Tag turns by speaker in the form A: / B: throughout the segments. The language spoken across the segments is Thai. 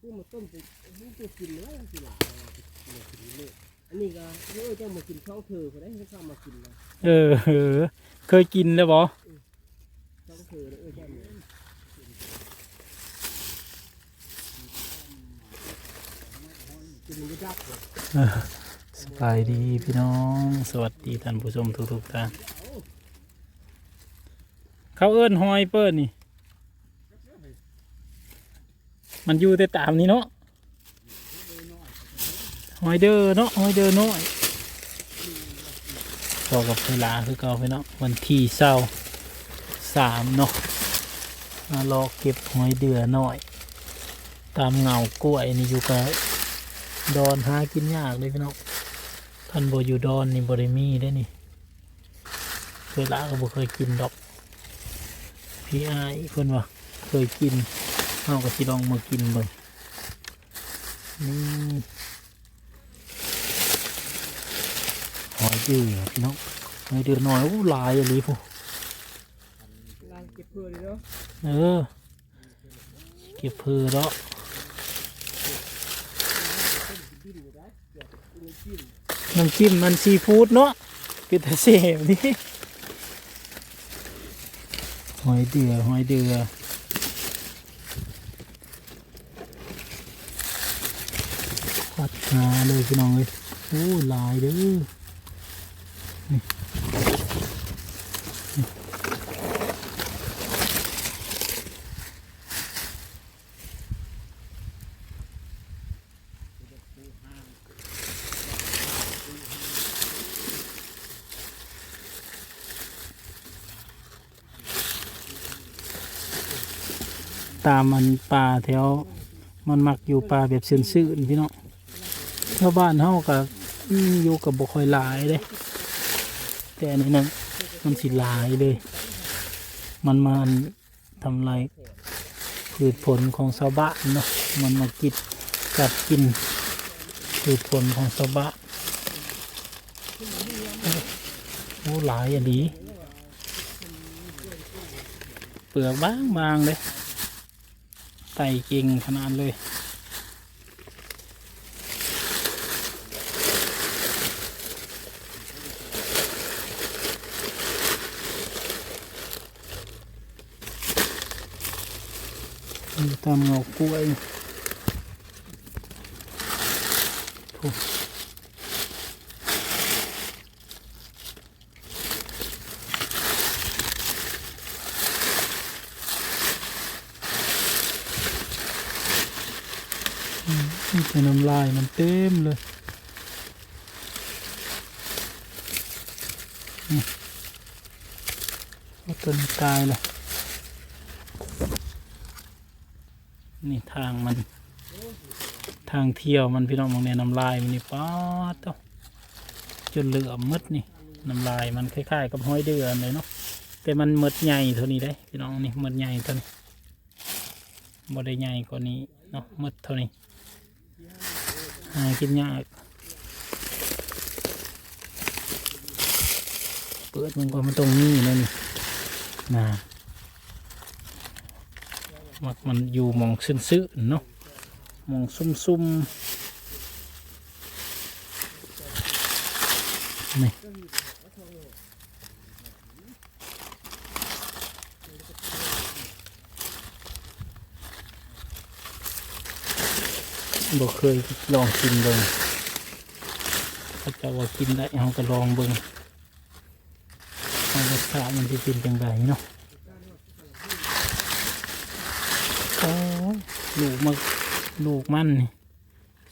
A: ผู้มาต้มเป็นผู้ตัวกินแล้วสิหลามากินเลยอันนี้ก็เออเจ้ามากินข้าวเธอคนได้ให้ข้ามากินนะ
B: เออเออ เคยกินแล้วบ่
A: ข้าวเธอเออเจ้าเนี่ยกินมันก็ยักษ์เลย
B: สบายดีพี่น้อง สวัสดีท่านผู้ชมทุกๆท่านเขาเอิ้นหอยเปิ้นนี่ มันอยู่แต่ตามนี้เนาะหอยเด้อเนาะหอยเด้อน้อยต่อกับเวลาคือเก่าไปเนาะวันที่เศร้าสามเนาะมารอเก็บหอยเดือน้อย ตามเงากล้วยนี่อยู่กับดอนหากินยากเลยพี่น้องท่านบอยู่ดอนนี่บริมีได้นี่เคยละก็บ่เคยกินดอกพี่ไอายเพิ่นว่าเคยกิน เอาก็สิลองมากินเบิ่งนี่หอยเดือพี่น้องหอยเดือน้อยอู้หลายอะลีพู
A: ลายเก็บเพื่อเลยเนาะ
B: เออเก็บเพื่อแล้ว
A: ดิ้นอยู่ได้เดี๋ยวกินจิ้ม
B: น้ำจิ้มมันซีฟู้ดเนาะคือแต่เสพนี่หอยเดือหอยเดือ วัดหาเลยพี่น้องเลยโอ้ลายเด้อนี่ตามมันป่าแถวมันมักอยู่ป่าแบบซื่นๆพี่น้อง ชาวบ้านเฮากับอยู่กับบ่ค่อยหลายเด้แต่อันนี้นะมันสิหลายเลย มันมันทำลายพืชผลของชาวบ้านเนาะมันมากินกัดกินพืชผลของชาวบ้านโอ้หลายอันนี้เปลือกบางบางๆเลยไต่เก่งขนาดเลย อยู่ตามเงากล้วยโถ่อืมนี่เป็นน้ำลายมันเต็มเลยนี่เอาต้นตายเลย นี่ทางมัน ทางเที่ยวมันพี่น้องมองเนี่ยน้ำลายมันนี่ป๊าดเต้าจนเหลือมดนี่น้ำลายมันคล้ายๆกับห้อยเดือนเลยเนาะแต่มันมดใหญ่เท่านี้ได้พี่น้องนี่มดใหญ่เท่านี้บ่ได้ใหญ่กว่านี้เนาะมดเท่านี้หากินยากเปิดมันก็มันตรงนี้เลยนี่นะ มักมันอยู่หมองซื่อๆเนาะหมองซุ่มๆนี่บ่เคยลองกินเบิ่งเขาจะว่ากินได้เราก็ลองเบิ่งว่ารสชาติมันจะเป็นจังไงเนาะ โอ้ลูกมาลูกมันนี่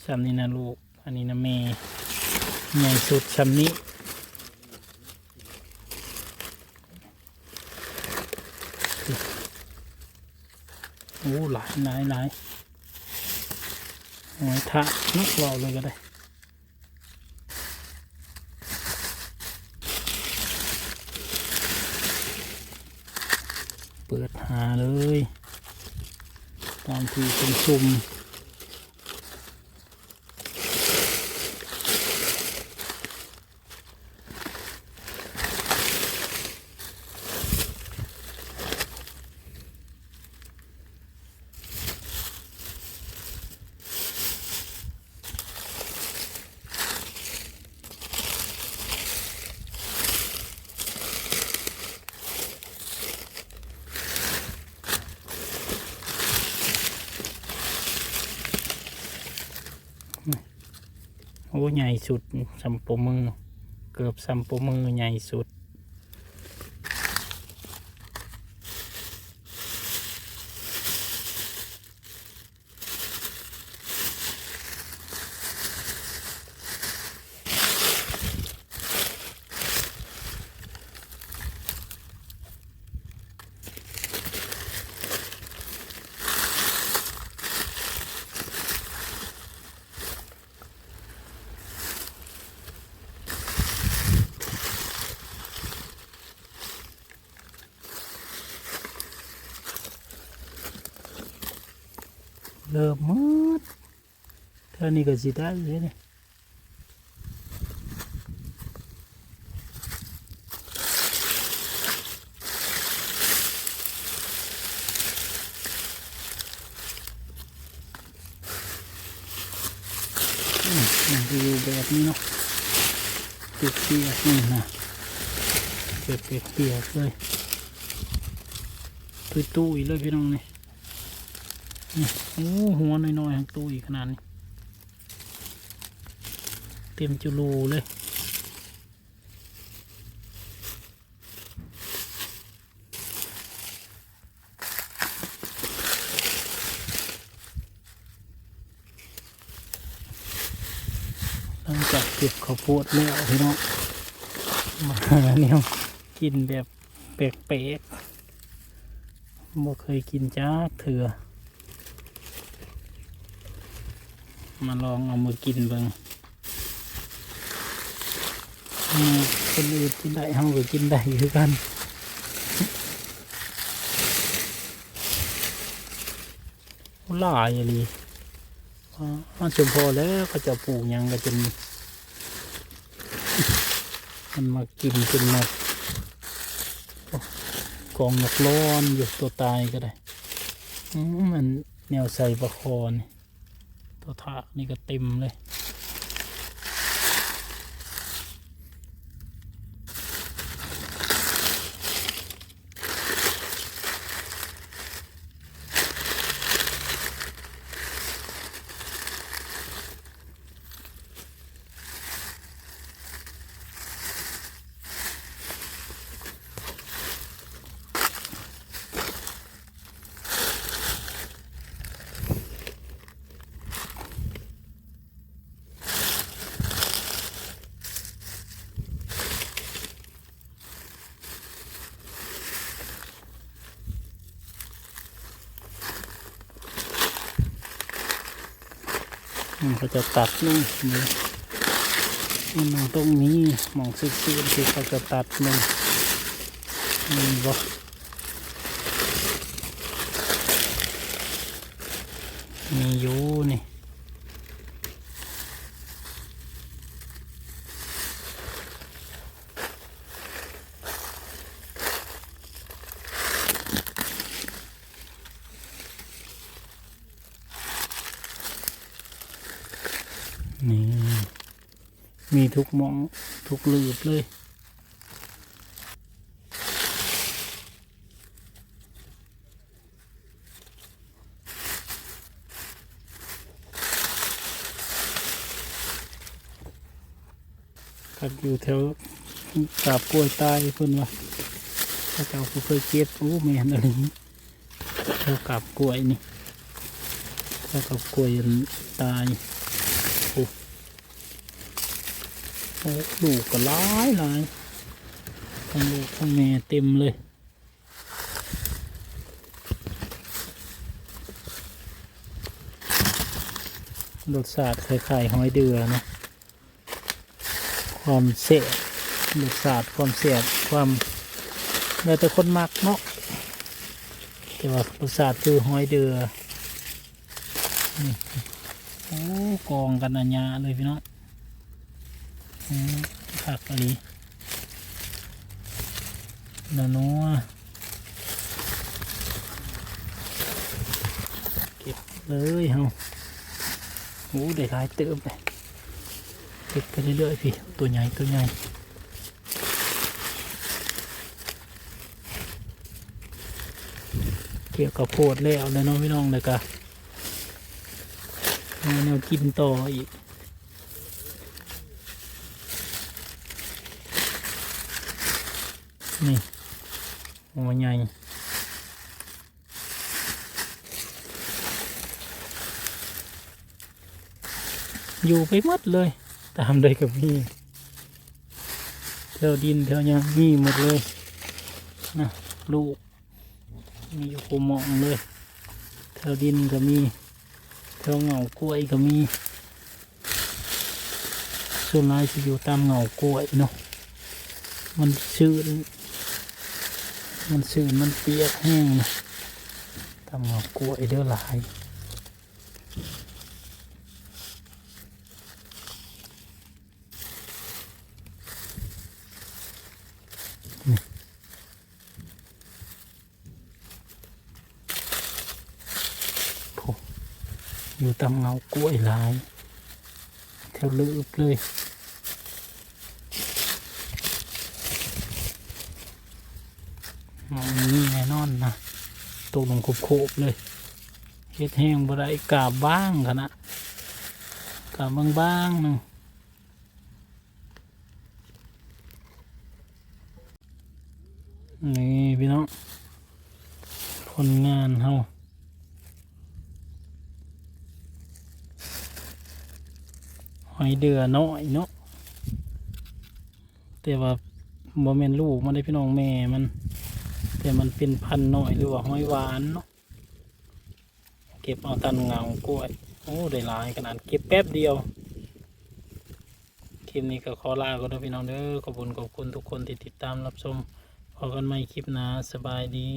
B: ซ้ำนี่นะลูก อันนี้นะแม่ใหญ่สุดซ้ำนี้โอ้หลายหลายหลายหอยทะนักเราเลยก็ได้เปิดหาเลย ตามที่เป็นซุ่ม ใหญ่สุดสัมปมือ เกือบสัมปมือใหญ่สุด เริ่มมืดเท่านี้ก็สิได้เลยเนี่ยอืมมันจะอยู่แบบนี้เนาะเปียกเปียกๆนี่นะเปียกเปียกเปียกๆเลยตุ้ยตุ้ยๆเลยพี่น้องนี่นี่ โอ้หัวน้อยๆของตู้อีกขนาดนี้ เต็มจุลูเลยหลังจากเก็บข้าวโพดแล้วพี่น้องมาเนี่ยกินแบบแปลกๆบ่เคยกินจ้าเถื่อ มาลองเอามือกินเบิ่งคนอื่นกินได้เฮาก็กินได้คือกันหลายเลยอ่าจนพอแล้วก็จะปลูกยังก็จนมันมากินจนหมดกองนกร้อนอยู่ตัวตายก็ได้มมันแนวใส่ประคอนี่ ตัวถากนี่ก็เต็มเลย มันก็จะตัดนู่นมันมองตรงนี้มองซิกซิที่เขาจะตัดลงมันบ่มีอยู่นี่ นี่มีทุกหมองทุกลืบเลยกับอยู่แถวกาบกล้วยตายเพิ่อนว่าถ้าเจ้าผู้เคยเก็บโอ้แม่นอะไรนี้แถวกาบกล้วยนี่แถวกาบกล้วยตายโอ้ โอ้ลูกก็หลายหลายทั้งลูกทั้งแม่เต็มเลยรสชาติคล้ายๆหอยเดือนะ ความเสียรสชาติความเสียความแล้วแต่คนมักเนาะแต่ว่ารสชาติคือหอยเดือนี่โอ้กองกันอัญญาเลยพี่น้อง ผักอะไรนานัวเก็บเลยเฮาโอ้ได้หลายเติมเลยเก็บไปเรื่อยๆพี่ ตัวใหญ่ตัวใหญ่เกี่ยวกับโพดแล้วเลยน้องพี่น้องเลยกะแนวกินต่ออีก นี่หัวใหญ่อยู่ไปหมดเลย ตามเลยกับพี่แถวดินแถวหยังมีหมดเลยนะลูกมีอยู่คุมองเลยแถวดินก็มีแถวเหงากล้วยก็มี ส่วนน้อยจะอยู่ตามเหงากล้วยเนาะมันชื้น มันชื้นมันเปียกแห้งนะตามเงากล้วยเด้อหลายโถ่อยู่ตามเงากล้วยหลายแถวลึกเลย อ๋อ นี่แน่นะตกลงโคบเลยเฮ็ดแห้งบ่ได้กาบบ้างขนาดกาบบางบ้างๆหนึงนี่พี่น้องคนงานเฮาหอยเดือน้อยเนาะแต่ว่าบ่แม่นลูกมันได้พี่น้องแม่มัน แต่มันเป็นพันหน่อยหรือว่าห้อยหวานเนาะเก็บเอาตันเงากล้วยโอ้ได้หลายขนาดเก็บแป๊บเดียวคลิปนี้ก็ขอลาก็ด้พี่น้องเด้อขอบคุณขอบคุณทุกคนที่ติดตามรับชมพอกันใหม่คลิปหนะสบายดี